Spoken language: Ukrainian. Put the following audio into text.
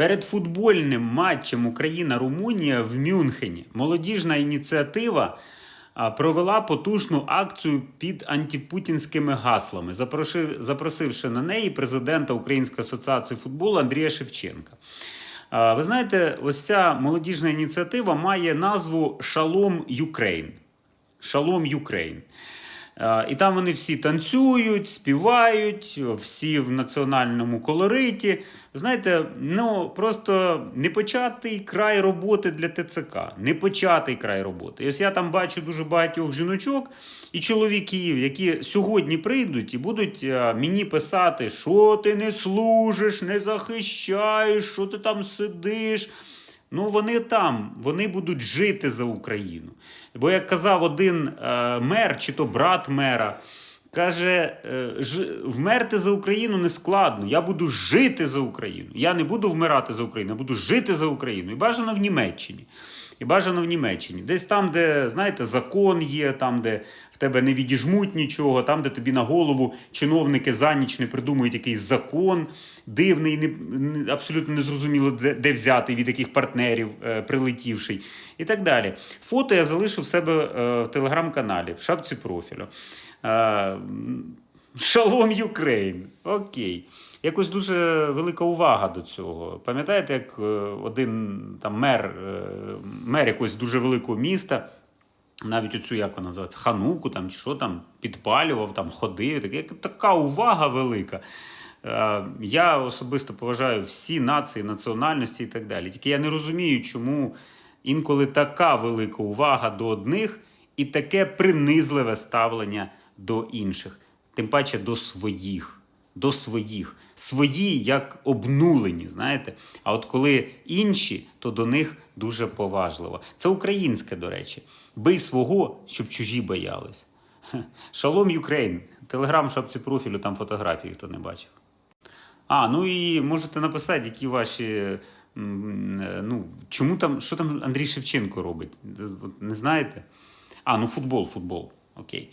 Перед футбольним матчем Україна-Румунія в Мюнхені молодіжна ініціатива провела потужну акцію під антипутінськими гаслами, запросивши на неї президента Української асоціації футболу Андрія Шевченка. Ви знаєте, ось ця молодіжна ініціатива має назву Шалом Юкрейн. Шалом Юкрейн. Е, І там вони всі танцюють, співають, всі в національному колориті. Знаєте, ну просто непочатий край роботи для ТЦК. Непочатий край роботи. Ось я там бачу дуже багатьох жіночок і чоловіків, які сьогодні прийдуть і будуть е, мені писати, що ти не служиш, не захищаєш, що ти там сидиш. Ну, вони там, вони будуть жити за Україну. Бо як казав один е, мер, чи то брат мера, каже: е, вмерти за Україну не складно. Я буду жити за Україну. Я не буду вмирати за Україну, я буду жити за Україну. І бажано в Німеччині. І бажано в Німеччині. Десь там, де, знаєте, закон є, там, де в тебе не відіжмуть нічого, там, де тобі на голову чиновники за ніч не придумують якийсь закон дивний, не, абсолютно незрозуміло, де, де взятий, від яких партнерів е, прилетівший, і так далі. Фото я залишу в себе е, в телеграм-каналі, в шапці профілю. Е, Шалом Юкрейн. Окей. Якось дуже велика увага до цього. Пам'ятаєте, як е, один там мер, е, мер якогось дуже великого міста, навіть оцю, як вона називається, хануку там, чи що там, підпалював, там ходив. Так, як- така увага велика. Е, Я особисто поважаю всі нації, національності і так далі. Тільки я не розумію, чому інколи така велика увага до одних і таке принизливе ставлення до інших, тим паче до своїх. До своїх. Свої як обнулені, знаєте. А от коли інші, то до них дуже поважливо. Це українське, до речі. Бий свого, щоб чужі боялись. Шалом Юкрейн. Телеграм шапці профілю, там фотографії, хто не бачив. А, ну і можете написати, які ваші. е, Ну, чому там, що там Андрій Шевченко робить? Не знаєте? А, ну футбол, футбол. Окей.